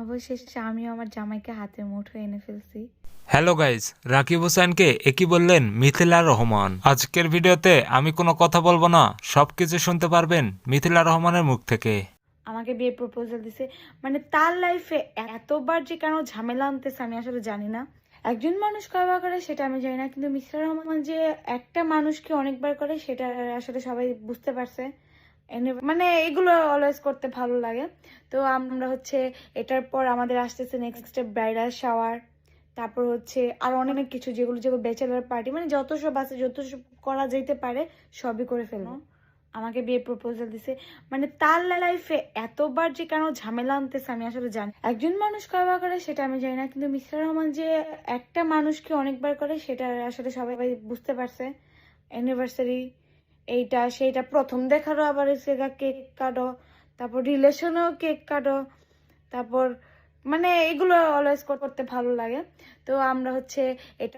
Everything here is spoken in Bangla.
অবশেষে আমিও আমার জামাইকে হাতে মুঠো এনে ফেলছি। হ্যালো গাইজ রাকিব হোসেনকে একই বললেন মিথিলা রহমান। আজকের ভিডিওতে আমি কোনো কথা বলব না সবকিছু শুনতে পারবেন মিথিলা রহমানের মুখ থেকে। আমাকে বিয়ে প্রপোজাল দিছে। মানে তার লাইফে এতবার যে কেন ঝামেলা আনতেছে আমি আসলে জানি না। একজন মানুষ কয়বার করে সেটা আমি জানি না কিন্তু মিস্টার রহমান যে একটা মানুষকে অনেকবার করে সেটা আসলে সবাই বুঝতে পারছে। মানে এগুলো অলওয়েজ করতে ভালো লাগে। তো আমরা হচ্ছে এটার পর আমাদের আসতেছে নেক্সট ব্রাইডাল শাওয়ার তারপর হচ্ছে আর অনেক কিছু যেগুলো যেগুলো ব্যাচেলার পার্টি মানে যত সব আছে, যত সব করা যেতে পারে, সবই করে ফেলব। আমাকে বিয়ে প্রপোজাল দিছে। মানে তার লাইফে এতবার যে কেন ঝামেলা আনতেছে আমি আসলে জানি একজন মানুষ কয়বার করে সেটা আমি জানি না, কিন্তু মিস্টার রহমান যে একটা মানুষকে অনেকবার করে, সেটা আসলে সবাই বুঝতে পারছে। অ্যানিভার্সারি এইটা সেইটা প্রথম দেখারও আবার সেটা কেক কাটো, তারপর রিলেশনেও কেক কাটো, তারপর মানে এগুলো অলওয়েজ করতে ভালো লাগে। তো আমরা হচ্ছে এটা